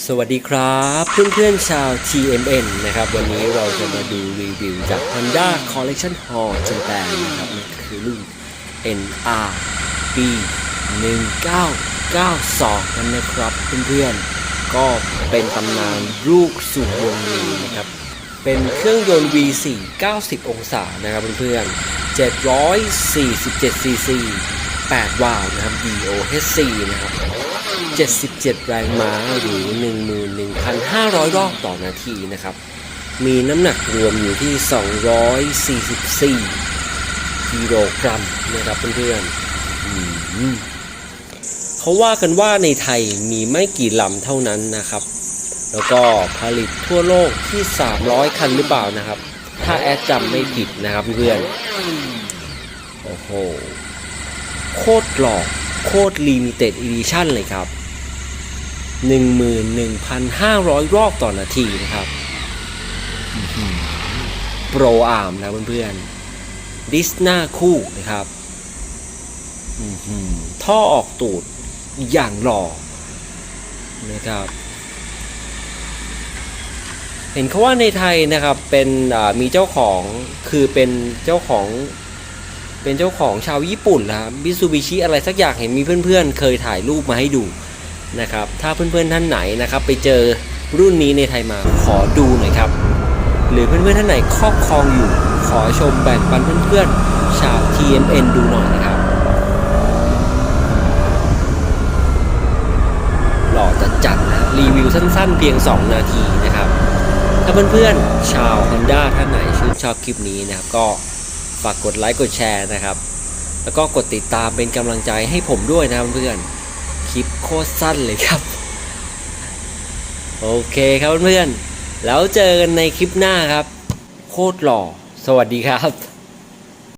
สวัสดีครับเพื่อนๆชาว TMN นะครับวันนี้เราจะมาดูรีวิวจาก Honda Collection Hall Japan นะครับนั่นก็คือรุ่น NR B 1992 นั่นนะครับเพื่อนๆก็เป็นตำนานลูกสู่วงลีนะครับเป็นเครื่องยนต์ V4 90 องศานะครับเพื่อนๆ747 cc 8 วาล์วนะครับ DOHC นะครับ 77 แรงม้าหรือ 11,500 รอบต่อนาทีนะครับ มีน้ำหนักรวมอยู่ที่ 244 กิโลกรัมนะครับเพื่อนๆเขาว่ากันว่าในไทยมีไม่กี่ลำเท่านั้นนะครับ แล้วก็ผลิตทั่วโลกที่ 300 คันหรือเปล่านะครับ ถ้าแอดจำไม่ผิดนะครับเพื่อนโอ้โห โคตรหล่อโคตรลิมิเต็ดอีดิชั่นเลยครับ 11,500 รอบต่อนาทีนะครับโปรอาร์มนะเพื่อนๆ ดิสหน้าคู่นะครับอื้อหือท่อออกตูดอย่างหล่อนะครับ เห็นเขาว่าในไทยนะครับเป็นอ่ามีเจ้าของคือเป็นเจ้าของ เป็นเจ้าของชาวญี่ปุ่นนะครับมิซูบิชิอะไรสักอย่างเห็นมีเพื่อนๆ เคยถ่ายรูปมาให้ดู นะครับ ถ้าเพื่อนๆท่านไหนนะครับ ไปเจอรุ่นนี้ในไทยมาขอดูหน่อยครับ หรือเพื่อนๆท่านไหนครอบครองอยู่ ขอชมแบ่งปันเพื่อนๆชาว TMN ดูหน่อยนะครับ หล่อจัดจัดนะรีวิวสั้นๆ เพียง 2 นาทีนะครับ ถ้าเพื่อนๆชาว Honda ท่านไหนชื่นชอบคลิปนี้นะครับ ก็ฝากกดไลค์กดแชร์นะครับ แล้วก็กดติดตามเป็นกำลังใจให้ผมด้วยนะครับเพื่อนๆ คลิปโคตรสั้นเลยครับ โอเคครับเพื่อนๆแล้วเจอกันในคลิปหน้าครับ โคตรหล่อ สวัสดีครับ